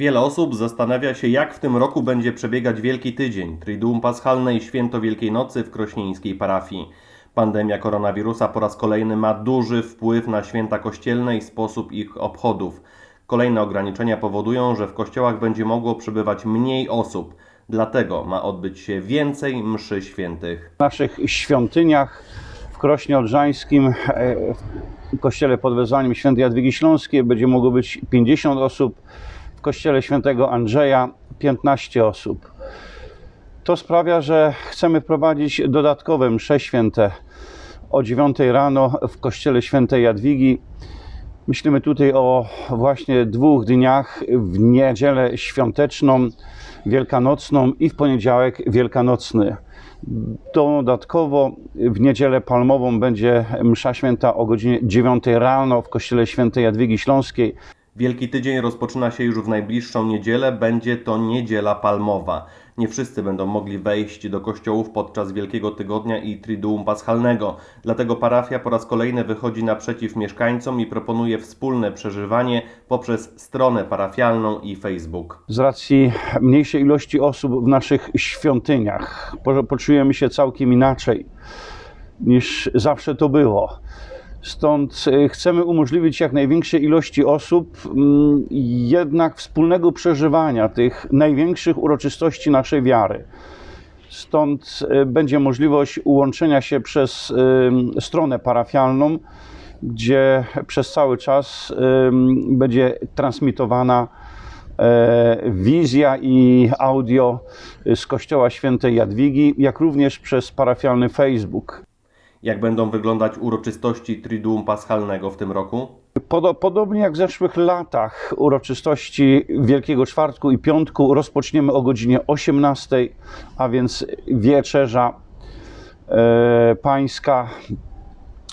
Wiele osób zastanawia się, jak w tym roku będzie przebiegać Wielki Tydzień, Triduum Paschalne i Święto Wielkiej Nocy w krośnieńskiej parafii. Pandemia koronawirusa po raz kolejny ma duży wpływ na święta kościelne i sposób ich obchodów. Kolejne ograniczenia powodują, że w kościołach będzie mogło przybywać mniej osób. Dlatego ma odbyć się więcej mszy świętych. W naszych świątyniach w Krośnie Odrzańskim, e, w kościele pod wezwaniem świętej Jadwigi Śląskiej będzie mogło być 50 osób, w kościele świętego Andrzeja 15 osób. To sprawia, że chcemy wprowadzić dodatkowe msze święte o 9 rano w kościele świętej Jadwigi. Myślimy tutaj o właśnie dwóch dniach, w niedzielę świąteczną, wielkanocną i w poniedziałek wielkanocny. Dodatkowo w niedzielę palmową będzie msza święta o godzinie 9 rano w kościele świętej Jadwigi Śląskiej. Wielki Tydzień rozpoczyna się już w najbliższą niedzielę, będzie to niedziela palmowa. Nie wszyscy będą mogli wejść do kościołów podczas Wielkiego Tygodnia i Triduum Paschalnego. Dlatego parafia po raz kolejny wychodzi naprzeciw mieszkańcom i proponuje wspólne przeżywanie poprzez stronę parafialną i Facebook. Z racji mniejszej ilości osób w naszych świątyniach po- poczujemy się całkiem inaczej niż zawsze to było. Stąd y, chcemy umożliwić jak największej ilości osób mm, jednak wspólnego przeżywania tych największych uroczystości naszej wiary. Stąd y, będzie możliwość ułączenia się przez stronę parafialną, gdzie przez cały czas będzie transmitowana e, wizja i audio z Kościoła Świętej Jadwigi, jak również przez parafialny Facebook. Jak będą wyglądać uroczystości Triduum Paschalnego w tym roku? Podo- Podobnie jak w zeszłych latach uroczystości Wielkiego Czwartku i Piątku rozpoczniemy o godzinie 18, a więc wieczerza e, pańska,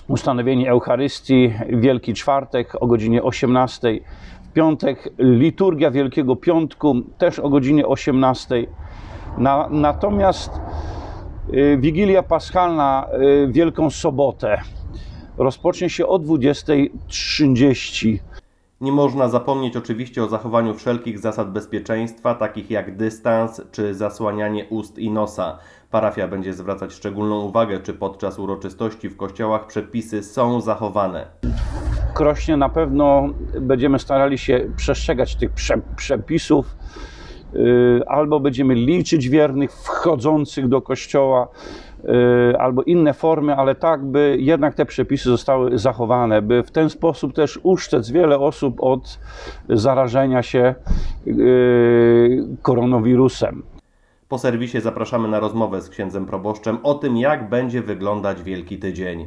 ustanowienie Eucharystii, Wielki Czwartek o godzinie 18, w piątek liturgia Wielkiego Piątku też o godzinie 18. Na, natomiast Wigilia Paschalna y, Wielką Sobotę rozpocznie się o 20.30. Nie można zapomnieć oczywiście o zachowaniu wszelkich zasad bezpieczeństwa, takich jak dystans czy zasłanianie ust i nosa. Parafia będzie zwracać szczególną uwagę, czy podczas uroczystości w kościołach przepisy są zachowane. Krośnie na pewno będziemy starali się przestrzegać tych prze, przepisów, y, albo będziemy liczyć wiernych wchodzących do kościoła, y, albo inne formy, ale tak, by jednak te przepisy zostały zachowane, by w ten sposób też uszczec wiele osób od zarażenia się y, koronawirusem. Po serwisie zapraszamy na rozmowę z księdzem proboszczem o tym, jak będzie wyglądać Wielki Tydzień.